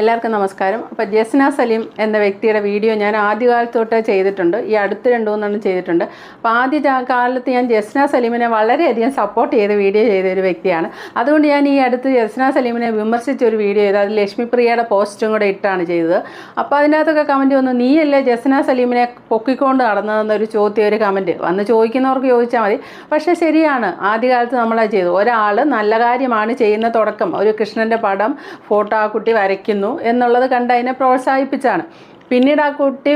എല്ലാവർക്കും നമസ്കാരം. അപ്പോൾ ജസ്ന സലീം എന്ന വ്യക്തിയുടെ വീഡിയോ ഞാൻ ആദ്യകാലത്ത് തൊട്ട് ചെയ്തിട്ടുണ്ട്. ഈ അടുത്ത് രണ്ട് മൂന്നെണ്ണം ചെയ്തിട്ടുണ്ട്. അപ്പോൾ ആദ്യ കാലത്ത് ഞാൻ ജസ്ന സലീമിനെ വളരെയധികം സപ്പോർട്ട് ചെയ്ത് വീഡിയോ ചെയ്ത ഒരു വ്യക്തിയാണ്. അതുകൊണ്ട് ഞാൻ ഈ അടുത്ത് ജസ്ന സലീമിനെ വിമർശിച്ച ഒരു വീഡിയോ ചെയ്ത് അത് ലക്ഷ്മി പ്രിയയുടെ പോസ്റ്റും കൂടെ ഇട്ടാണ് ചെയ്തത്. അപ്പോൾ അതിനകത്തൊക്കെ കമന്റ് വന്നു നീയല്ലേ ജസ്ന സലീമിനെ പൊക്കിക്കൊണ്ട് നടന്നതെന്നൊരു ചോദ്യം ഒരു കമന്റ് വന്ന് ചോദിക്കുന്നവർക്ക് ചോദിച്ചാൽ മതി. പക്ഷേ ശരിയാണ് ആദ്യകാലത്ത് നമ്മളത് ചെയ്തു ഒരാൾ നല്ല കാര്യമാണ് ചെയ്യുന്ന തുടക്കം ഒരു കൃഷ്ണന്റെ പടം ഫോട്ടോ ആ കുട്ടി വരയ്ക്കുന്നു എന്നുള്ളത് കണ്ട് അതിനെ പ്രോത്സാഹിപ്പിച്ചാണ്. പിന്നീട് ആ കുട്ടി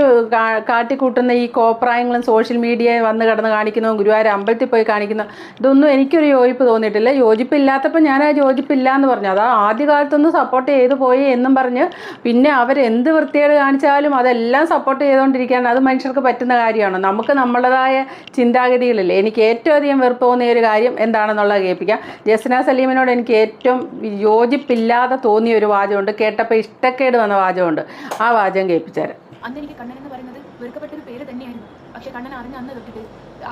കാട്ടിക്കൂട്ടുന്ന ഈ കോപ്രായങ്ങളും സോഷ്യൽ മീഡിയയിൽ വന്ന് കിടന്ന് കാണിക്കുന്നതും ഗുരുവായൂർ അമ്പലത്തിൽ പോയി കാണിക്കുന്ന. ഇതൊന്നും എനിക്കൊരു യോജിപ്പ് തോന്നിയിട്ടില്ല. യോജിപ്പില്ലാത്തപ്പോൾ ഞാൻ ആ യോജിപ്പില്ല എന്ന് പറഞ്ഞു. അതാ ആദ്യകാലത്തൊന്നും സപ്പോർട്ട് ചെയ്തു പോയി എന്നും പറഞ്ഞ് പിന്നെ അവരെന്ത് വൃത്തികേട് കാണിച്ചാലും അതെല്ലാം സപ്പോർട്ട് ചെയ്തുകൊണ്ടിരിക്കുകയാണ് അത് മനുഷ്യർക്ക് പറ്റുന്ന കാര്യമാണ്. നമുക്ക് നമ്മളതായ ചിന്താഗതികളില്ലേ? എനിക്ക് ഏറ്റവും അധികം വെറുപ്പ് തോന്നിയ ഒരു കാര്യം എന്താണെന്നുള്ളത് കേൾപ്പിക്കാം. ജസ്ന സലീമിനോട് എനിക്ക് ഏറ്റവും യോജിപ്പില്ലാതെ തോന്നിയ ഒരു വാചകമുണ്ട്. കേട്ടപ്പോൾ ഇഷ്ടക്കേട് വന്ന വാചകമുണ്ട്. ആ വാചകം കേൾപ്പിച്ചുതരാം അന്ന് എനിക്ക് കണ്ണൻ എന്ന് പറയുന്നത് വെറുക്കപ്പെട്ടൊരു പേര് തന്നെയായിരുന്നു. പക്ഷെ കണ്ണൻ അറിഞ്ഞ അന്ന് തൊട്ടിട്ട്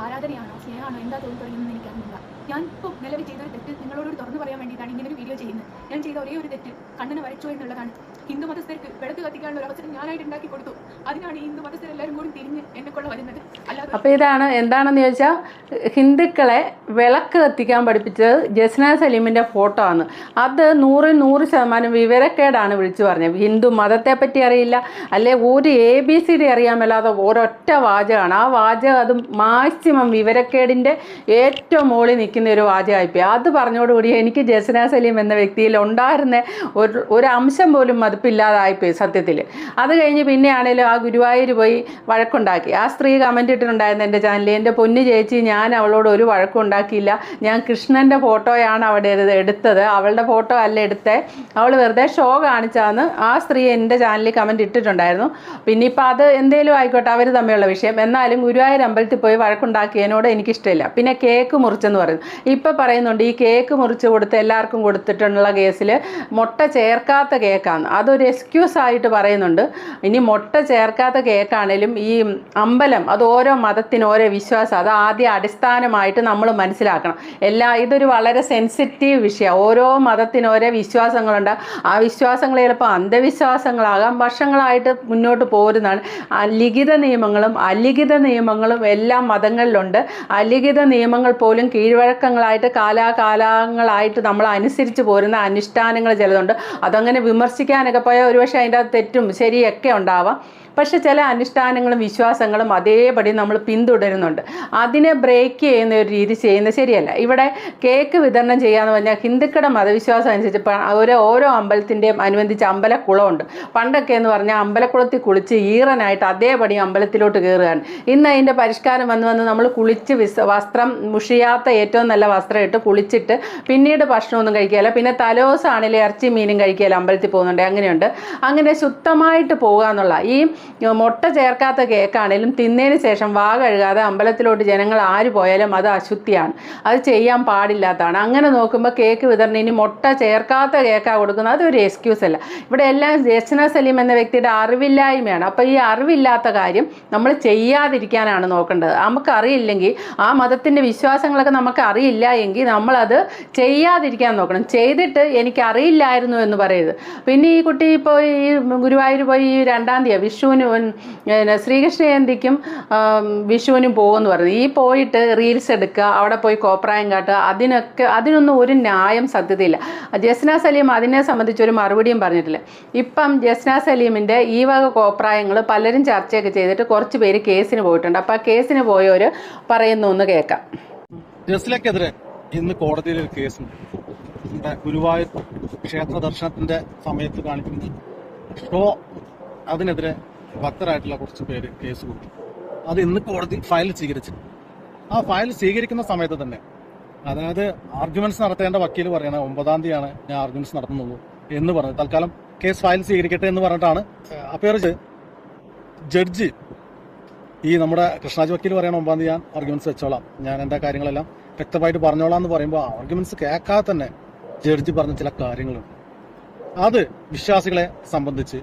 ആരാധനയാണോ സ്നേഹമാണോ എന്താ തോന്നി തുടങ്ങിയെന്ന് എനിക്കറിയില്ല ഞാൻ ഇപ്പോൾ നിലവിൽ ചെയ്ത ഒരു തെറ്റ് നിങ്ങളോട് തുറന്നു പറയാൻ വേണ്ടിയിട്ടാണ് ഇങ്ങനെ ഒരു വീഡിയോ ചെയ്യുന്നത്. ഞാൻ ചെയ്ത ഒരേ ഒരു തെറ്റ് കണ്ണനെ വരച്ചു എന്നുള്ളതാണ്. ഹിന്ദു മതസ്ഥർക്ക് വിളക്ക് കത്തിക്കാനുള്ള അവസരം ഞാനായിട്ട് ഉണ്ടാക്കി കൊടുത്തു. അതിനാണ് ഹിന്ദു മതസ്ഥർ എല്ലാവരും കൂടി തിരിഞ്ഞ് എന്നെ വരുന്നത്. അല്ലാതെ അപ്പോൾ ഇതാണ് എന്താണെന്ന് ചോദിച്ചാൽ ഹിന്ദുക്കളെ വിളക്ക് കത്തിക്കാൻ പഠിപ്പിച്ചത് ജസ്ന സലീമിന്റെ ഫോട്ടോ ആണ്. അത് നൂറിൽ നൂറ് ശതമാനം വിവരക്കേടാണ് വിളിച്ചു പറഞ്ഞത്. ഹിന്ദു മതത്തെ പറ്റി അറിയില്ല. അല്ലെ ഒരു എ ബി സി ഡി അറിയാൻ മേലാതെ ഒരൊറ്റ വാചകമാണ്. ആ വാചകം അത് മാക്സിമം വിവരക്കേടിന്റെ ഏറ്റവും മുകളിൽ നിൽക്കുന്ന ഒരു വാചകമായിപ്പോയി. അത് പറഞ്ഞോടുകൂടി എനിക്ക് ജസ്ന സലീം എന്ന വ്യക്തിയിൽ ഉണ്ടായിരുന്ന ഒരു ഒരു അംശം പോലും മതിപ്പില്ലാതായിപ്പോയി സത്യത്തിൽ അത് കഴിഞ്ഞ് പിന്നെയാണേലും ആ ഗുരുവായൂർ പോയി വഴക്കുണ്ടാക്കി. ആ സ്ത്രീ കമന്റ് ഇട്ടിട്ടുണ്ടായിരുന്നു എന്റെ ചാനലിൽ എന്റെ പൊന്നു ചേച്ചി ഞാൻ അവളോട് ഒരു വഴക്കും ഉണ്ടാക്കിയില്ല. ഞാൻ കൃഷ്ണന്റെ ഫോട്ടോയാണ് അവിടെ എടുത്തത്. അവളുടെ ഫോട്ടോ അല്ല എടുത്തേ. അവൾ വെറുതെ ഷോ കാണിച്ചാന്ന് ആ സ്ത്രീ എന്റെ ചാനലിൽ കമന്റ് ഇട്ടിട്ടുണ്ടായിരുന്നു. പിന്നെ ഇപ്പം അത് എന്തേലും ആയിക്കോട്ടെ അവർ തമ്മിലുള്ള വിഷയം. എന്നാലും ഗുരുവായൂർ അമ്പലത്തിൽ പോയി വഴക്കുണ്ടാക്കിയതിനോട് എനിക്കിഷ്ടമില്ല. പിന്നെ കേക്ക് മുറിച്ചെന്ന് പറയുന്നു. ഇപ്പം പറയുന്നുണ്ട് ഈ കേക്ക് മുറിച്ച് കൊടുത്ത് എല്ലാവർക്കും കൊടുത്തിട്ടുള്ള കേസിൽ മുട്ട ചേർക്കാത്ത കേക്കാണ് അതൊരു എക്സ്ക്യൂസ് ആയിട്ട് പറയുന്നുണ്ട്. ഇനി മുട്ട ചേർക്കാത്ത കേക്കാണേലും ഈ അമ്പലം അത് ഓരോ മതത്തിന് ഓരോ വിശ്വാസം അത് ആദ്യ അടിസ്ഥാനമായിട്ട് നമ്മൾ മനസ്സിലാക്കണം. എല്ലാ ഇതൊരു വളരെ സെൻസിറ്റീവ് വിഷയമാണ് ഓരോ മതത്തിന് ഓരോ വിശ്വാസങ്ങളുണ്ട്. ആ വിശ്വാസങ്ങൾ ചിലപ്പോൾ അന്ധവിശ്വാസങ്ങളാകാം. വർഷങ്ങളായിട്ട് മുന്നോട്ട് പോരുന്നതാണ്. ലിഖിത നിയമങ്ങളും അലിഖിത നിയമങ്ങളും എല്ലാ മതങ്ങളിലുണ്ട്. അലിഖിത നിയമങ്ങൾ പോലും കീഴ്വഴക്കങ്ങളായിട്ട് കാലാകാലങ്ങളായിട്ട് നമ്മൾ അനുസരിച്ച് പോരുന്ന അനുഷ്ഠാനങ്ങൾ ചിലതുണ്ട്. അതങ്ങനെ വിമർശിക്കാനൊക്കെ പോയാൽ ഒരുപക്ഷെ അതിന്റെ തെറ്റും ശരിയൊക്കെ ഉണ്ടാവാം. പക്ഷെ ചില അനുഷ്ഠാനങ്ങളും വിശ്വാസങ്ങളും അതേപടി നമ്മൾ പിന്തുടരുന്നുണ്ട്. അതിനെ ബ്രേക്ക് ചെയ്യുന്ന ഒരു രീതി ചെയ്യുന്നത് ശരിയല്ല. ഇവിടെ കേക്ക് വിതരണം ചെയ്യാന്ന് പറഞ്ഞാൽ ഹിന്ദുക്കളുടെ മതവിശ്വാസം അനുസരിച്ച് ഓരോ ഓരോ അമ്പലത്തിന്റെയും അനുബന്ധിച്ച് അമ്പലക്കുളമുണ്ട്. പണ്ടൊക്കെ എന്ന് പറഞ്ഞാൽ അമ്പലക്കുളത്തിൽ കുളിച്ച് ഈറനായിട്ട് അതേപടി അമ്പലത്തിലോട്ട് കയറുകയാണ് ഇന്ന് അതിന്റെ പരിഷ്കാരം വന്ന് വന്ന് നമ്മൾ കുളിച്ച് വസ്ത്രം മുഷിയാത്ത ഏറ്റവും നല്ല വസ്ത്രം ഇട്ട് കുളിച്ചിട്ട് പിന്നീട് ഭക്ഷണമൊന്നും കഴിക്കുകയില്ല. പിന്നെ തലോസാണെങ്കിലും ഇറച്ചി മീനും കഴിക്കുകയില്ല അമ്പലത്തിൽ പോകുന്നുണ്ട്. അങ്ങനെയുണ്ട്. അങ്ങനെ ശുദ്ധമായിട്ട് പോകുക എന്നുള്ള ഈ മുട്ട ചേർക്കാത്ത കേക്കാണെങ്കിലും തിന്നതിന് ശേഷം വാ കഴുകാതെ അമ്പലത്തിലോട്ട് ജനങ്ങൾ ആര് പോയാലും അത് അശുദ്ധിയാണ്. അത് ചെയ്യാൻ പാടില്ലാത്തതാണ്. അങ്ങനെ നോക്കുമ്പോൾ കേക്ക് വിതരണം ഇനി മുട്ട ചേർക്കാത്ത കേക്കാണ് കൊടുക്കുന്നത്. അതൊരു എക്സ്ക്യൂസ് അല്ല. ഇവിടെ എല്ലാം ജസ്ന സലീം എന്ന വ്യക്തിയുടെ അറിവില്ലായ്മയാണ്. അപ്പോൾ ഈ അറിവില്ലാത്ത കാര്യം നമ്മൾ ചെയ്യാതിരിക്കാനാണ് നോക്കേണ്ടത്. നമുക്ക് അറിയില്ലെങ്കിൽ ആ മതത്തിന്റെ വിശ്വാസങ്ങളൊക്കെ നമുക്ക് അറിയില്ല എങ്കിൽ നമ്മളത് ചെയ്യാതിരിക്കാൻ നോക്കണം. ചെയ്തിട്ട് എനിക്ക് അറിയില്ലായിരുന്നു എന്ന് പറയരുത്. പിന്നെ ഈ കുട്ടി ഇപ്പോൾ ഈ ഗുരുവായൂർ പോയി ഈ രണ്ടാം തീയതി വിഷുവിന് ശ്രീകൃഷ്ണ ജയന്തിക്കും വിഷുവിനും പോകുമെന്ന് പറഞ്ഞു. ഈ പോയിട്ട് റീൽസ് എടുക്കുക. അവിടെ പോയി കോപ്രായം കാട്ടുക അതിനൊക്കെ അതിനൊന്നും ഒരു ന്യായം സത്യതയില്ല. ജസ്ന സലീം അതിനെ സംബന്ധിച്ച് ഒരു മറുപടിയും പറഞ്ഞിട്ടില്ല. ഇപ്പം ജസ്ന സലീമിന്റെ ഈ വക കോപ്രായങ്ങൾ പലരും ചർച്ചയൊക്കെ ചെയ്തിട്ട് കുറച്ച് പേര് കേസിന് പോയിട്ടുണ്ട്. അപ്പോൾ ആ കേസിന് പോയവർ പറയുന്നു ഒന്ന് കേൾക്കാം. ജസ്ലക്കെതിരെ ഇന്ന് കോടതിയിൽ ഒരു കേസുണ്ട്. ഗുരുവായൂർ ക്ഷേത്ര ദർശനത്തിന്റെ സമയത്ത് കാണിക്കുന്ന ഷോ അതിനെതിരെ ഭക്തരായിട്ടുള്ള കുറച്ച് പേര് കേസ് കൊടുത്തു. അത് ഇന്ന് കോടതി ഫയൽ സ്വീകരിച്ചു ആ ഫയൽ സ്വീകരിക്കുന്ന സമയത്ത് തന്നെ. അതായത് ആർഗ്യുമെന്റ്സ് നടത്തേണ്ട വക്കീൽ പറയണ ഒമ്പതാം തീയതിയാണ് ഞാൻ ആർഗ്യുമെന്റ്സ് നടത്തുന്നുള്ളൂ എന്ന് പറഞ്ഞു. തൽക്കാലം കേസ് ഫയൽ സ്വീകരിക്കട്ടെ എന്ന് പറഞ്ഞിട്ടാണ് അപ്പയർ ജഡ്ജി ഈ നമ്മുടെ കൃഷ്ണാജ് വക്കീൽ പറയണ ഒമ്പതാം തീയതി ഞാൻ ആർഗ്യുമെന്റ്സ് വെച്ചോളാം. ഞാൻ എന്റെ കാര്യങ്ങളെല്ലാം വ്യക്തമായിട്ട് പറഞ്ഞോളാം എന്ന് പറയുമ്പോൾ ആർഗ്യുമെന്റ്സ് കേൾക്കാതെ തന്നെ ജഡ്ജി പറഞ്ഞ ചില കാര്യങ്ങളുണ്ട് അത് വിശ്വാസികളെ സംബന്ധിച്ച്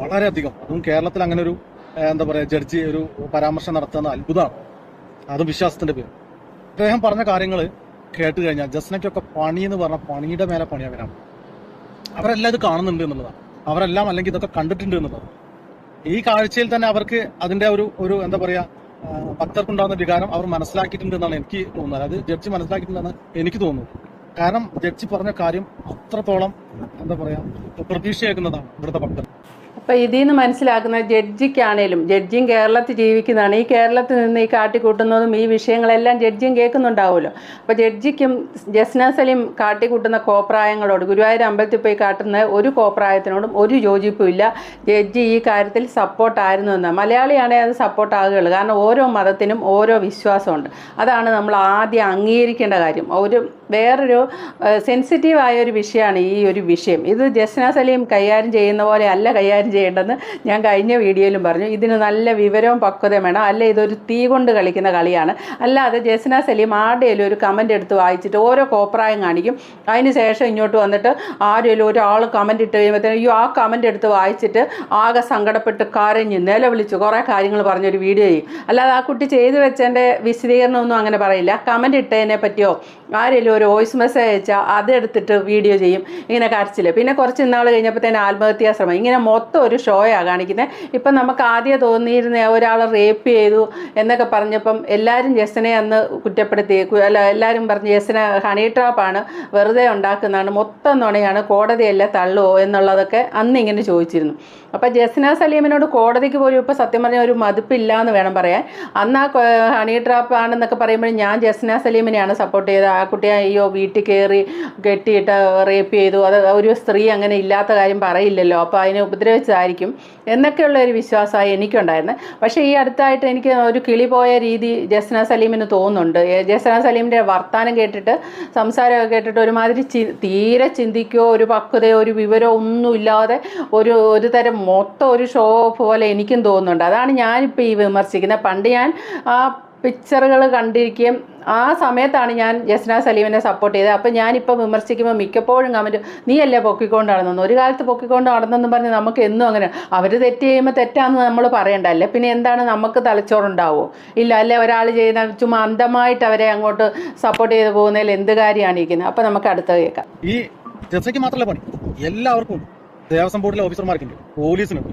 വളരെയധികം അതും കേരളത്തിൽ അങ്ങനെ ഒരു എന്താ പറയാ ജഡ്ജി ഒരു പരാമർശം നടത്തുന്ന അത്ഭുതമാണ്. അതും വിശ്വാസത്തിന്റെ പേര്. അദ്ദേഹം പറഞ്ഞ കാര്യങ്ങൾ കേട്ട് കഴിഞ്ഞാൽ ജസ്നയ്ക്കൊക്കെ പണി എന്ന് പറഞ്ഞ പണിയുടെ മേലെ പണി അവരാണ് അവരെല്ലാം ഇത് കാണുന്നുണ്ട് എന്നുള്ളതാണ്. അവരെല്ലാം അല്ലെങ്കിൽ ഇതൊക്കെ കണ്ടിട്ടുണ്ട് എന്നുള്ളതാണ്. ഈ കാഴ്ചയിൽ തന്നെ അവർക്ക് അതിന്റെ ഒരു ഒരു എന്താ പറയാ ഭക്തർക്കുണ്ടാകുന്ന വികാരം അവർ മനസ്സിലാക്കിയിട്ടുണ്ട് എന്നാണ് എനിക്ക് തോന്നുന്നത്. അതായത് ജഡ്ജി മനസ്സിലാക്കിയിട്ടുണ്ടെന്ന് എനിക്ക് തോന്നുന്നു. കാരണം ജഡ്ജി പറഞ്ഞ കാര്യം അത്രത്തോളം എന്താ പറയാ പ്രതീക്ഷയേക്കുന്നതാണ് ഇവിടുത്തെ ഭക്തർ. അപ്പോൾ ഇതിൽ നിന്ന് മനസ്സിലാക്കുന്ന ജഡ്ജിക്കാണേലും ജഡ്ജിയും കേരളത്തിൽ ജീവിക്കുന്നതാണ് ഈ കേരളത്തിൽ നിന്ന് ഈ കാട്ടിക്കൂട്ടുന്നതും ഈ വിഷയങ്ങളെല്ലാം ജഡ്ജിയും കേൾക്കുന്നുണ്ടാവുമല്ലോ. അപ്പോൾ ജഡ്ജിക്കും ജസ്ന സലീം കാട്ടിക്കൂട്ടുന്ന കോപ്രായങ്ങളോട് ഗുരുവായൂർ അമ്പലത്തിൽ പോയി കാട്ടുന്ന ഒരു കോപ്രായത്തിനോടും ഒരു യോജിപ്പുമില്ല. ജഡ്ജി ഈ കാര്യത്തിൽ സപ്പോർട്ടായിരുന്നു എന്ന്. മലയാളിയാണേ അത് സപ്പോർട്ട് ആകുകയുള്ളൂ കാരണം ഓരോ മതത്തിനും ഓരോ വിശ്വാസമുണ്ട്. അതാണ് നമ്മൾ ആദ്യം അംഗീകരിക്കേണ്ട കാര്യം. ഒരു വേറൊരു സെൻസിറ്റീവായ ഒരു വിഷയമാണ് ഈ ഒരു വിഷയം. ഇത് ജസ്ന സലീം കൈകാര്യം ചെയ്യുന്ന പോലെ അല്ല കൈകാര്യം ചെയ്യേണ്ടതെന്ന് ഞാൻ കഴിഞ്ഞ വീഡിയോയിലും പറഞ്ഞു. ഇതിന് നല്ല വിവരവും പക്വതയും വേണം. അല്ലെ ഇതൊരു തീ കൊണ്ട് കളിക്കുന്ന കളിയാണ്. അല്ലാതെ ജസ്ന സലീം ആരുടെയും ഒരു കമന്റ് എടുത്ത് വായിച്ചിട്ട് ഓരോ കോപ്രായം കാണിക്കും. അതിന് ശേഷം ഇങ്ങോട്ട് വന്നിട്ട് ആരെങ്കിലും ഒരാൾ കമന്റ് ഇട്ട് കഴിയുമ്പോഴത്തേനും അയ്യോ ആ കമന്റ് എടുത്ത് വായിച്ചിട്ട് ആകെ സങ്കടപ്പെട്ട് കരഞ്ഞ് നിലവിളിച്ച് കുറേ കാര്യങ്ങൾ പറഞ്ഞൊരു വീഡിയോ ചെയ്യും. അല്ലാതെ ആ കുട്ടി ചെയ്തു വെച്ചതിന്റെ വിശദീകരണമൊന്നും അങ്ങനെ പറയില്ല. കമന്റ് ഇട്ടതിനെ പറ്റിയോ ആരെങ്കിലും ഒരു വോയിസ് മെസ്സേജ് അയച്ചാൽ അതെടുത്തിട്ട് വീഡിയോ ചെയ്യും. ഇങ്ങനെ കരച്ചിൽ പിന്നെ കുറച്ച് നാൾ കഴിഞ്ഞപ്പോഴത്തേന് ആത്മഹത്യാ ശ്രമം. ഇങ്ങനെ മൊത്തം ഒരു ഷോയാണ് കാണിക്കുന്നത് ഇപ്പം നമുക്ക് ആദ്യം തോന്നിയിരുന്ന ഒരാളെ റേപ്പ് ചെയ്തു എന്നൊക്കെ പറഞ്ഞപ്പം എല്ലാവരും ജസ്റ്റിനെ അന്ന് കുറ്റപ്പെടുത്തി അല്ല എല്ലാവരും പറഞ്ഞ് ജസ്റ്റിനെ ഹണി ട്രാപ്പാണ് വെറുതെ ഉണ്ടാക്കുന്നതാണ് മൊത്തം നുണയാണ് കോടതിയല്ല തള്ളുവോ എന്നുള്ളതൊക്കെ അന്ന് ഇങ്ങനെ ചോദിച്ചിരുന്നു. അപ്പോൾ ജസ്ന സലീമിനോട് കോടതിക്ക് പോലും ഇപ്പോൾ സത്യം പറഞ്ഞാൽ ഒരു മതിപ്പില്ല എന്ന് വേണം പറയാൻ. അന്ന് ആ ഹണി ട്രാപ്പ് ആണെന്നൊക്കെ പറയുമ്പോൾ ഞാൻ ജസ്ന സലീമിനെയാണ് സപ്പോർട്ട് ചെയ്തത്. ആ കുട്ടിയെ അയ്യോ വീട്ടിൽ കയറി കെട്ടിയിട്ട് റേപ്പ് ചെയ്തു. അത് ഒരു സ്ത്രീ അങ്ങനെ ഇല്ലാത്ത കാര്യം പറയില്ലല്ലോ. അപ്പോൾ അതിനെ ഉപദ്രവിച്ചതായിരിക്കും എന്നൊക്കെയുള്ള ഒരു വിശ്വാസമായി എനിക്കുണ്ടായിരുന്നത് പക്ഷേ ഈ അടുത്തായിട്ട് എനിക്ക് ഒരു കിളി പോയ രീതി ജസ്ന സലീമിന് തോന്നുന്നുണ്ട്. ജസ്ന സലീമിന്റെ വർത്താനം കേട്ടിട്ട് സംസാരമൊക്കെ കേട്ടിട്ട് ഒരുമാതിരി ചി തീരെ ചിന്തിക്കുകയോ ഒരു പക്വതയോ ഒരു വിവരമോ ഒന്നുമില്ലാതെ ഒരു ഒരു തരം മൊത്തം ഒരു ഷോ പോലെ എനിക്കും തോന്നുന്നുണ്ട്. അതാണ് ഞാനിപ്പോൾ ഈ വിമർശിക്കുന്നത്. പണ്ട് ഞാൻ ആ പിക്ചറുകൾ കണ്ടിരിക്കുകയും ആ സമയത്താണ് ഞാൻ ജസ്ന സലീമിനെ സപ്പോർട്ട് ചെയ്തത്. അപ്പം ഞാനിപ്പോൾ വിമർശിക്കുമ്പോൾ മിക്കപ്പോഴും കമന്റ് നീയല്ലേ പൊക്കിക്കൊണ്ട് നടന്നു ഒരു കാലത്ത് പൊക്കിക്കൊണ്ട് നടന്നെന്ന് പറഞ്ഞ് നമുക്ക് എന്നും അങ്ങനെ അവർ തെറ്റ് ചെയ്യുമ്പോൾ തെറ്റാന്ന് നമ്മൾ പറയണ്ടല്ലേ പിന്നെ എന്താണ് നമുക്ക് തലച്ചോറുണ്ടാവുമോ ഇല്ല അല്ലേ? ഒരാൾ ചെയ്യുന്ന ചുമ്മാ അന്ധമായിട്ട് അവരെ അങ്ങോട്ട് സപ്പോർട്ട് ചെയ്ത് പോകുന്നതിൽ എന്ത് കാര്യമാണ് ഇരിക്കുന്നത്? അപ്പം നമുക്ക് അടുത്തത് കേൾക്കാം. ഈ ജസ്സയ്ക്ക് മാത്രമല്ല പണി. എല്ലാവർക്കും ദേവസ്വം ബോർഡിലെ ഓഫീസർമാർക്കുണ്ട് പോലീസിനുണ്ട്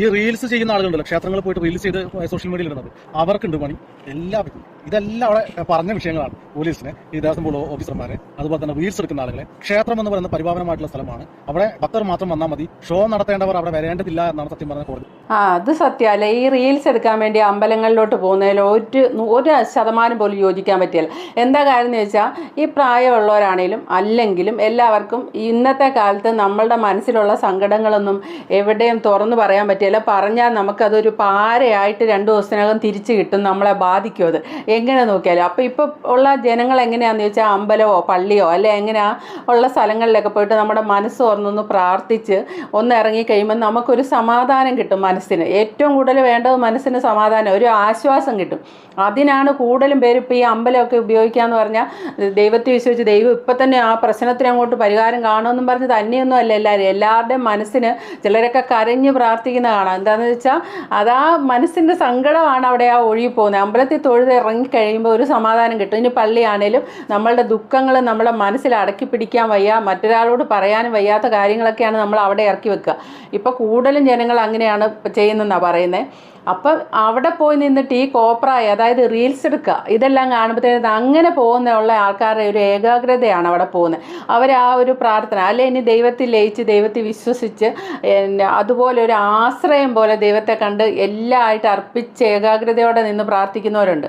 ഈ റീൽസ് ചെയ്യുന്ന ആളുകളുണ്ടല്ലോ ക്ഷേത്രങ്ങളിൽ പോയിട്ട് റീൽസ് ചെയ്ത് സോഷ്യൽ മീഡിയയിൽ ഇടുന്നത്. അവർക്കുണ്ട് പണി. എല്ലാവർക്കും. ഇതെല്ലാം അവിടെ പറഞ്ഞ വിഷയങ്ങളാണ്. പോലീസിന് ഈ ദേവസ്വം ബോർഡ് ഓഫീസർമാരെ അതുപോലെ തന്നെ റീൽസ് എടുക്കുന്ന ആളുകളെ. ക്ഷേത്രം എന്ന് പറയുന്ന പരിപാവനമായിട്ടുള്ള സ്ഥലമാണ്. അവിടെ ഭക്തർ മാത്രം വന്നാൽ മതി. ഷോ നടത്തേണ്ടവർ അവിടെ വരേണ്ടതില്ല എന്നാണ് സത്യം പറഞ്ഞ കോടതി. ആ അത് സത്യമല്ല ഈ റീൽസ് എടുക്കാൻ വേണ്ടി അമ്പലങ്ങളിലോട്ട് പോകുന്നതിൽ ഒരു ഒരു ശതമാനം പോലും യോജിക്കാൻ പറ്റിയല്ല എന്താ കാര്യം എന്ന് വെച്ചാൽ ഈ പ്രായമുള്ളവരാണേലും അല്ലെങ്കിലും എല്ലാവർക്കും ഇന്നത്തെ കാലത്ത് നമ്മളുടെ മനസ്സിലുള്ള സങ്കടങ്ങളൊന്നും എവിടെയും തുറന്നു പറയാൻ പറ്റില്ല പറഞ്ഞാൽ നമുക്കതൊരു പാരയായിട്ട് രണ്ട് ദിവസത്തിനകം തിരിച്ചു കിട്ടും നമ്മളെ ബാധിക്കും അത്. എങ്ങനെ നോക്കിയാലും. അപ്പോൾ ഇപ്പോൾ ഉള്ള ജനങ്ങൾ എങ്ങനെയാണെന്ന് ചോദിച്ചാൽ അമ്പലമോ പള്ളിയോ അല്ലെ എങ്ങനെയാ ഉള്ള സ്ഥലങ്ങളിലൊക്കെ പോയിട്ട് നമ്മുടെ മനസ്സ് തുറന്നൊന്ന് പ്രാർത്ഥിച്ച് ഒന്ന് ഇറങ്ങി കഴിയുമ്പോൾ നമുക്കൊരു സമാധാനം കിട്ടും മനസ്സിന്. ഏറ്റവും കൂടുതൽ വേണ്ടത് മനസ്സിന് സമാധാനം ഒരു ആശ്വാസം കിട്ടും. അതിനാണ് കൂടുതലും പേര് ഇപ്പോൾ ഈ അമ്പലമൊക്കെ ഉപയോഗിക്കാന്ന് പറഞ്ഞാൽ ദൈവത്തെ വിശ്വസിച്ച് ദൈവം ഇപ്പം തന്നെ ആ പ്രശ്നത്തിന് അങ്ങോട്ട് പരിഹാരം കാണുമെന്നും പറഞ്ഞ് തന്നെയൊന്നും അല്ല എല്ലാവരും. എല്ലാവരുടെയും മനസ്സിന് ചിലരൊക്കെ കരഞ്ഞ് പ്രാർത്ഥിക്കുന്ന കാണാം. എന്താണെന്ന് വെച്ചാൽ അത് ആ മനസ്സിന്റെ സങ്കടമാണ് അവിടെ ആ ഒഴുകി പോകുന്നത്. അമ്പലത്തിൽ തൊഴുത് ഇറങ്ങിക്കഴിയുമ്പോൾ ഒരു സമാധാനം കിട്ടും. ഇനി പള്ളിയാണേലും നമ്മളുടെ ദുഃഖങ്ങൾ നമ്മുടെ മനസ്സിൽ അടക്കി പിടിക്കാൻ വയ്യ മറ്റൊരാളോട് പറയാനും വയ്യാത്ത കാര്യങ്ങളൊക്കെയാണ് നമ്മൾ അവിടെ ഇറക്കി വെക്കുക. ഇപ്പോൾ കൂടുതലും ജനങ്ങൾ അങ്ങനെയാണ് ചെയ്യുന്നതെന്നാണ് പറയുന്നത് അപ്പം അവിടെ പോയി നിന്നിട്ട് ഈ കോപ്രായ അതായത് റീൽസ് എടുക്കുക ഇതെല്ലാം കാണുമ്പോഴത്തേക്കും അങ്ങനെ പോകുന്ന ഉള്ള ആൾക്കാരുടെ ഒരു ഏകാഗ്രതയാണ് അവിടെ പോകുന്നത്. അവർ ആ ഒരു പ്രാർത്ഥന അല്ലെ ഇനി ദൈവത്തിൽ ലയിച്ച് ദൈവത്തിൽ വിശ്വസിച്ച് അതുപോലെ ഒരു ആശ്രയം പോലെ ദൈവത്തെ കണ്ട് എല്ലാമായിട്ട് അർപ്പിച്ച് ഏകാഗ്രതയോടെ നിന്ന് പ്രാർത്ഥിക്കുന്നവരുണ്ട്.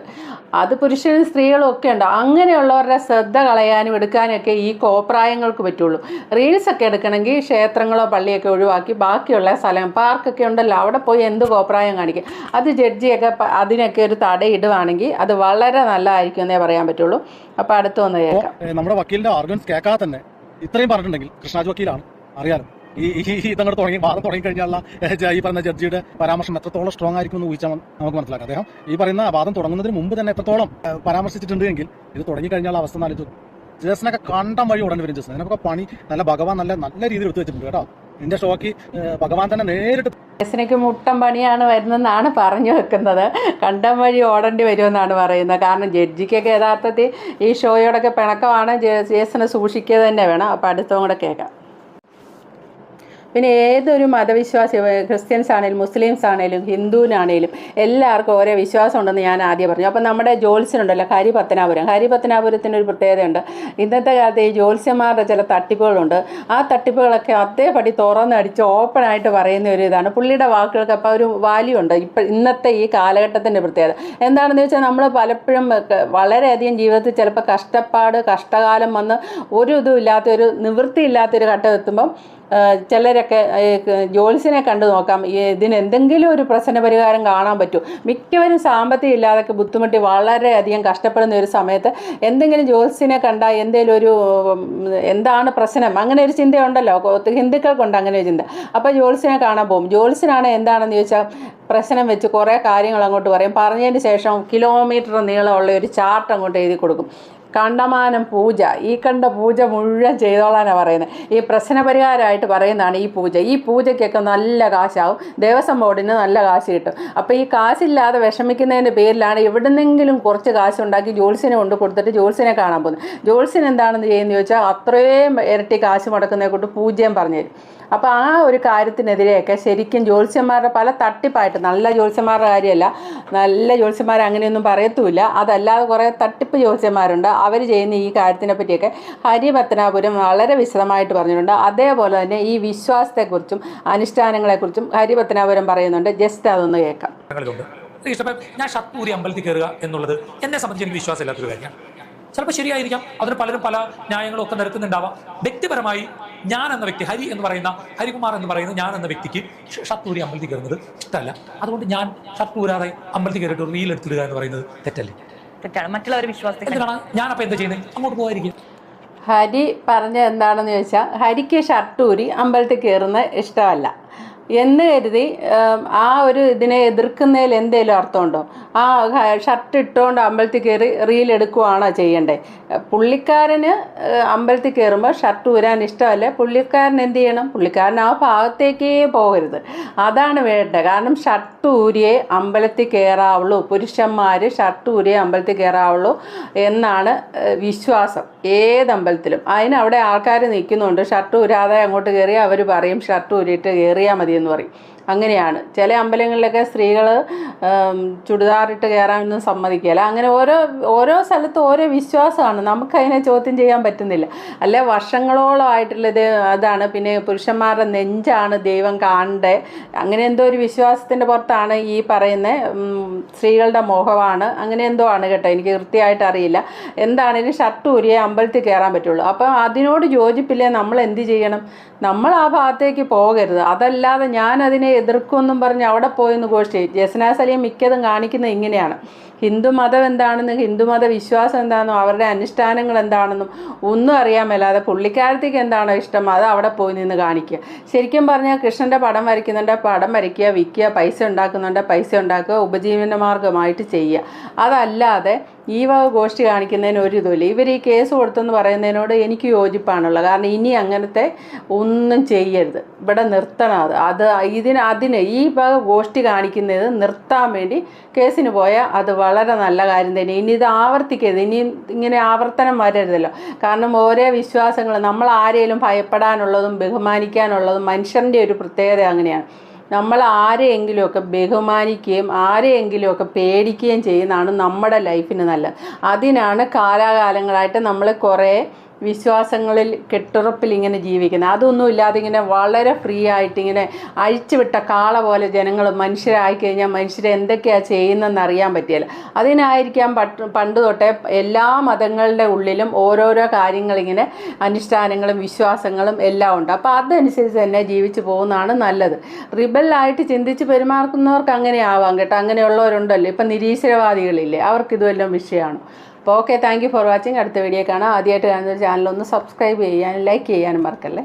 അത് പുരുഷനും സ്ത്രീകളും ഒക്കെ ഉണ്ട്. അങ്ങനെയുള്ളവരുടെ ശ്രദ്ധ കളയാനും എടുക്കാനൊക്കെ ഈ കോപ്രായങ്ങൾക്ക് പറ്റുള്ളൂ. റീൽസ് ഒക്കെ എടുക്കണമെങ്കിൽ ക്ഷേത്രങ്ങളോ പള്ളിയൊക്കെ ഒഴിവാക്കി ബാക്കിയുള്ള സ്ഥലം പാർക്കൊക്കെ ഉണ്ടല്ലോ അവിടെ പോയി എന്ത് കോപ്രായം കാണിക്കും? അത് ജഡ്ജിയൊക്കെ അതിനൊക്കെ ഒരു തടയിടുവാണെങ്കിൽ അത് വളരെ നല്ലതായിരിക്കും എന്നേ പറയാൻ പറ്റുള്ളൂ. അപ്പോൾ അടുത്ത് വന്ന് കേൾക്കാം. നമ്മുടെ വക്കീലിന്റെ ആർഗ്യൻസ് കേൾക്കാതെ തന്നെ ഇത്രയും പറഞ്ഞിട്ടുണ്ടെങ്കിൽ കൃഷ്ണാജ് വക്കീലാണ്. അറിയാലോ? ഈ ഈ തുടങ്ങി വാദം തുടങ്ങി കഴിഞ്ഞാലുള്ള ഏ, ജ- ഈ പറയുന്ന ജഡ്ജിയുടെ പരാമർശം എത്രത്തോളം സ്ട്രോങ് ആയിരിക്കും എന്ന് ഊഹിച്ചാൽ നമുക്ക് മനസ്സിലാക്കാം. അദ്ദേഹം ഈ പറയുന്ന വാദം തുടങ്ങുന്നതിന് മുമ്പ് തന്നെ എത്രത്തോളം പരാമർശിച്ചിട്ടുണ്ട് എങ്കിൽ ഇത് തുടങ്ങി കഴിഞ്ഞാൽ അവസ്ഥ നാലിച്ചു ജേസനൊക്കെ കണ്ടം വഴി ഉടനെ വരും ജേസൻ അതിനൊക്കെ പണി നല്ല ഭഗവാൻ നല്ല നല്ല രീതിയിൽ എടുത്തു വെച്ചിട്ടുണ്ട് കേട്ടോ. നിന്റെ ഷോക്ക് ഭഗവാൻ തന്നെ നേരിട്ട് കേസിനൊക്കെ മുട്ടം പണിയാണ് വരുന്നതെന്നാണ് പറഞ്ഞു വെക്കുന്നത്. കണ്ടം വഴി ഓടേണ്ടി വരുമെന്നാണ് പറയുന്നത്. കാരണം ജഡ്ജിക്കൊക്കെ യഥാർത്ഥത്തിൽ ഈ ഷോയോടൊക്കെ പിണക്കമാണ് ജേസനെ സൂക്ഷിക്കുക തന്നെ വേണം. അപ്പോൾ അടുത്തവും കൂടെ കേൾക്കാം. പിന്നെ ഏതൊരു മതവിശ്വാസി ക്രിസ്ത്യൻസ് ആണെങ്കിലും മുസ്ലിംസ് ആണെങ്കിലും ഹിന്ദുവിനാണെങ്കിലും എല്ലാവർക്കും ഓരോ വിശ്വാസം ഉണ്ടെന്ന് ഞാൻ ആദ്യം പറഞ്ഞു. അപ്പം നമ്മുടെ ജോത്സ്യനുണ്ടല്ലോ ഹരി പത്തനാപുരം ഹരി പത്തനാപുരത്തിന് ഒരു പ്രത്യേകതയുണ്ട്. ഇന്നത്തെ കാലത്ത് ഈ ജ്യോത്സ്യന്മാരുടെ ചില തട്ടിപ്പുകളുണ്ട്. ആ തട്ടിപ്പുകളൊക്കെ അതേപടി തുറന്നടിച്ച് ഓപ്പണായിട്ട് പറയുന്ന ഒരു ഇതാണ്. പുള്ളിയുടെ വാക്കുകൾക്ക് അപ്പോൾ ഒരു വാല്യൂ ഉണ്ട്. ഇപ്പം ഇന്നത്തെ ഈ കാലഘട്ടത്തിന്റെ പ്രത്യേകത. എന്താണെന്ന് വെച്ചാൽ നമ്മൾ പലപ്പോഴും വളരെയധികം ജീവിതത്തിൽ ചിലപ്പോൾ കഷ്ടപ്പാട് കഷ്ടകാലം വന്ന് ഒരു ഇതും ഇല്ലാത്തൊരു നിവൃത്തിയില്ലാത്തൊരു ഘട്ടം എത്തുമ്പം ചിലരൊക്കെ ജോത്സ്യനെ കണ്ടു നോക്കാം. ഇതിന് എന്തെങ്കിലും ഒരു പ്രശ്ന പരിഹാരം കാണാൻ പറ്റും. മിക്കവരും സാമ്പത്തികം ഇല്ലാതൊക്കെ ബുദ്ധിമുട്ടി വളരെയധികം കഷ്ടപ്പെടുന്ന ഒരു സമയത്ത് എന്തെങ്കിലും ജോത്സ്യനെ കണ്ടാൽ എന്തെങ്കിലും ഒരു എന്താണ് പ്രശ്നം? അങ്ങനെ ഒരു ചിന്തയുണ്ടല്ലോ. ഹിന്ദുക്കൾക്കുണ്ട് അങ്ങനെ ഒരു ചിന്ത. അപ്പോൾ ജോത്സ്യനെ കാണാൻ പോകും. ജോത്സ്യനാണ് എന്താണെന്ന് ചോദിച്ചാൽ പ്രശ്നം വെച്ച് കുറേ കാര്യങ്ങൾ അങ്ങോട്ട് പറയും. പറഞ്ഞതിന് ശേഷം കിലോമീറ്റർ നീളമുള്ള ഒരു ചാർട്ട് അങ്ങോട്ട് എഴുതി കൊടുക്കും. കണ്ടമാനം പൂജ. ഈ കണ്ട പൂജ മുഴുവൻ ചെയ്തോളാനാണ് പറയുന്നത്. ഈ പ്രശ്നപരിഹാരമായിട്ട് പറയുന്നതാണ് ഈ പൂജ. ഈ പൂജയ്ക്കൊക്കെ നല്ല കാശാവും. ദേവസ്വം ബോർഡിന് നല്ല കാശ് കിട്ടും. അപ്പോൾ ഈ കാശില്ലാതെ വിഷമിക്കുന്നതിന്റെ പേരിലാണ് എവിടുന്നെങ്കിലും കുറച്ച് കാശുണ്ടാക്കി ജോൽസിനെ കൊണ്ട് കൊടുത്തിട്ട് ജോൽസിനെ കാണാൻ പോകുന്നത്. ജോൽസിന് എന്താണെന്ന് ചെയ്യുന്നത് ചോദിച്ചാൽ അത്രയും ഇരട്ടി കാശ് മുടക്കുന്നതിനെ കൊണ്ട് പൂജ്യം പറഞ്ഞു തരും. അപ്പോൾ ആ ഒരു കാര്യത്തിനെതിരെയൊക്കെ ശരിക്കും ജ്യോത്സ്യന്മാരുടെ പല തട്ടിപ്പായിട്ട് നല്ല ജ്യോത്സ്യന്മാരുടെ കാര്യമല്ല നല്ല ജ്യോത്സ്യന്മാർ അങ്ങനെയൊന്നും പറയത്തുമില്ല. അതല്ലാതെ കുറേ തട്ടിപ്പ് ജ്യോത്സ്യന്മാരുണ്ട്. അവർ ചെയ്യുന്ന ഈ കാര്യത്തിനെ പറ്റിയൊക്കെ ഹരിപത്തനാപുരം വളരെ വിശദമായിട്ട് പറഞ്ഞിട്ടുണ്ട്. അതേപോലെ തന്നെ ഈ വിശ്വാസത്തെക്കുറിച്ചും അനുഷ്ഠാനങ്ങളെക്കുറിച്ചും ഹരിപത്തനാപുരം പറയുന്നുണ്ട്. ജസ്റ്റ് അതൊന്ന് കേൾക്കാം. ഞാൻ ഷത്പൂരി അമ്പലത്തിൽ കയറുക എന്നുള്ളത് എന്നെ സംബന്ധിച്ച് എനിക്ക് വിശ്വാസമില്ലാത്തൊരു കാര്യമാണ്. ചിലപ്പോൾ ശരിയായിരിക്കാം. അതിന് പലരും പല ന്യായങ്ങളും ഒക്കെ നിരത്തുന്നുണ്ടാവാം വ്യക്തിപരമായി ഞാൻ എന്ന വ്യക്തി ഹരി എന്ന് പറയുന്ന ഹരികുമാർ എന്ന് പറയുന്ന ഞാൻ എന്ന വ്യക്തിക്ക് ഷത്തൂരി ഷട്ടൂരി അമ്പലത്തിൽ കയറുന്നത് ഇഷ്ടമല്ല. അതുകൊണ്ട് ഞാൻ ഷട്ടൂരാതെ അമ്പലത്തിൽ കയറിയിട്ട് റീൽ എടുത്തിടുക എന്ന് പറയുന്നത് തെറ്റല്ലേ? തെറ്റാണ്. മറ്റുള്ളവർ വിശ്വാസത്തെ ഞാൻ ഞാനപ്പോൾ എന്താ ചെയ്യുന്നത് അങ്ങോട്ട് പോകാതിരിക്കും ഹരി പറഞ്ഞ എന്താണെന്ന് ചോദിച്ചാൽ ഹരിക്ക് ഷർട്ടൂരി അമ്പലത്തിൽ കയറുന്നത് ഇഷ്ടമല്ല. എന്ന് കരുതി ആ ഒരു ഇതിനെ എതിർക്കുന്നതിൽ എന്തെങ്കിലും അർത്ഥമുണ്ടോ? ആ ഷർട്ട് ഇട്ടുകൊണ്ട് അമ്പലത്തിൽ കയറി റീൽ എടുക്കുവാണോ ചെയ്യണ്ടേ? പുള്ളിക്കാരന് അമ്പലത്തിൽ കയറുമ്പോൾ ഷർട്ട് ഊരാൻ ഇഷ്ടമല്ല? പുള്ളിക്കാരൻ എന്ത് ചെയ്യണം? പുള്ളിക്കാരൻ ആ ഭാഗത്തേക്കേ പോകരുത്. അതാണ് വേണ്ടത് കാരണം ഷർട്ട് ഊരിയേ അമ്പലത്തിൽ കയറാവുള്ളൂ. പുരുഷന്മാർ ഷർട്ട് ഊരിയേ അമ്പലത്തിൽ കയറാവുള്ളൂ എന്നാണ് വിശ്വാസം. ഏത് അമ്പലത്തിലും. അതിന് അവിടെ ആൾക്കാർ നിൽക്കുന്നുണ്ട്. ഷർട്ട് ഊരാതെ അങ്ങോട്ട് കയറി അവർ പറയും ഷർട്ട് ഊരിയിട്ട് കയറിയാൽ മതി എന്ന് പറയും. അങ്ങനെയാണ്. ചില അമ്പലങ്ങളിലൊക്കെ സ്ത്രീകൾ ചുടിദാറിട്ട് കയറാനൊന്നും സമ്മതിക്കില്ല അങ്ങനെ ഓരോ ഓരോ സ്ഥലത്തും ഓരോ വിശ്വാസമാണ്. നമുക്കതിനെ ചോദ്യം ചെയ്യാൻ പറ്റുന്നില്ല. അല്ല വർഷങ്ങളോളമായിട്ടുള്ളത് അതാണ്. പിന്നെ പുരുഷന്മാരുടെ നെഞ്ചാണ് ദൈവം കാണണ്ടേ. അങ്ങനെ എന്തോ ഒരു വിശ്വാസത്തിന്റെ പുറത്താണ് ഈ പറയുന്ന സ്ത്രീകളുടെ മോഹമാണ് അങ്ങനെ എന്തോ ആണ് കേട്ടോ. എനിക്ക് കൃത്യമായിട്ട് അറിയില്ല. എന്താണെങ്കിലും ഷർട്ട് ഊരിയെ അമ്പലത്തിൽ കയറാൻ പറ്റുള്ളൂ. അപ്പം അതിനോട് യോജിപ്പില്ലേ? നമ്മൾ എന്ത് ചെയ്യണം? നമ്മൾ ആ ഭാഗത്തേക്ക് പോകരുത്. അതല്ലാതെ ഞാൻ അതിനെ എതിർക്കുമെന്നും പറഞ്ഞ് അവിടെ പോയെന്ന് ഘോഷിച്ചു. ജസ്ന സലീം മിക്കതും കാണിക്കുന്നത് ഇങ്ങനെയാണ്. ഹിന്ദു മതം എന്താണെന്നും ഹിന്ദു മത വിശ്വാസം എന്താണെന്നും അവരുടെ അനുഷ്ഠാനങ്ങൾ എന്താണെന്നും ഒന്നും അറിയാൻ മേലാതെ പുള്ളിക്കാരത്തേക്ക് എന്താണോ ഇഷ്ടം അത് അവിടെ പോയി നിന്ന് കാണിക്കുക. ശരിക്കും പറഞ്ഞാൽ കൃഷ്ണന്റെ പടം വരയ്ക്കുന്നുണ്ട് പടം വരയ്ക്കുക വിൽക്കുക പൈസ ഉണ്ടാക്കുന്നുണ്ട് പൈസ ഉണ്ടാക്കുക ഉപജീവന മാർഗമായിട്ട് ചെയ്യുക. അതല്ലാതെ ഈ വക ഗോഷ്ഠി കാണിക്കുന്നതിന് ഒരു ഇതുമില്ല. ഇവർ ഈ കേസ് കൊടുത്തെന്ന് പറയുന്നതിനോട് എനിക്ക് യോജിപ്പാണുള്ളത്. കാരണം ഇനി അങ്ങനത്തെ ഒന്നും ചെയ്യരുത്. ഇവിടെ നിർത്തണം അത്. അത് ഇതിന് അതിന് ഈ വക ഗോഷ്ഠി കാണിക്കുന്നത് നിർത്താൻ വേണ്ടി കേസിന് പോയാൽ അത് വളരെ നല്ല കാര്യം തന്നെ. ഇനി ഇത് ആവർത്തിക്കരുത്. ഇനി ഇങ്ങനെ ആവർത്തനം വരരുതല്ലോ. കാരണം ഓരോ വിശ്വാസങ്ങൾ നമ്മൾ ആരെയും ഭയപ്പെടാനുള്ളതും ബഹുമാനിക്കാനുള്ളതും മനുഷ്യന്റെ ഒരു പ്രത്യേകത അങ്ങനെയാണ്. നമ്മൾ ആരെയെങ്കിലുമൊക്കെ ബഹുമാനിക്കുകയും ആരെയെങ്കിലുമൊക്കെ പേടിക്കുകയും ചെയ്യുന്നതാണ് നമ്മുടെ ലൈഫിന് നല്ലത്. അതിനാണ് കാലാകാലങ്ങളായിട്ട് നമ്മൾ കുറേ വിശ്വാസങ്ങളിൽ കെട്ടുറപ്പിൽ ഇങ്ങനെ ജീവിക്കുന്നത്. അതൊന്നും ഇല്ലാതെ ഇങ്ങനെ വളരെ ഫ്രീ ആയിട്ട് ഇങ്ങനെ അഴിച്ചുവിട്ട കാള പോലെ ജനങ്ങൾ മനുഷ്യരായി കഴിഞ്ഞാൽ മനുഷ്യരെ എന്തൊക്കെയാണ് ചെയ്യുന്നതെന്ന് അറിയാൻ പറ്റിയല്ല അതിനായിരിക്കാം പണ്ട് തൊട്ടേ എല്ലാ മതങ്ങളുടെ ഉള്ളിലും ഓരോരോ കാര്യങ്ങളിങ്ങനെ അനുഷ്ഠാനങ്ങളും വിശ്വാസങ്ങളും എല്ലാം ഉണ്ട്. അപ്പോൾ അതനുസരിച്ച് തന്നെ ജീവിച്ചു പോകുന്നതാണ് നല്ലത്. റിബലായിട്ട് ചിന്തിച്ച് പെരുമാറുന്നവർക്ക് അങ്ങനെ ആവാം കേട്ടോ. അങ്ങനെയുള്ളവരുണ്ടല്ലോ. ഇപ്പം നിരീശ്വരവാദികളില്ലേ? അവർക്ക് ഇതുവല്ലതും വിഷയമാണ്. അപ്പോൾ okay thank you for watching അടുത്ത വീഡിയോ കാണാം. ആദ്യമായിട്ട് കാണുന്ന ചാനലൊന്ന് സബ്സ്ക്രൈബ് ചെയ്യാനും ലൈക്ക് ചെയ്യാനും മറക്കല്ലേ?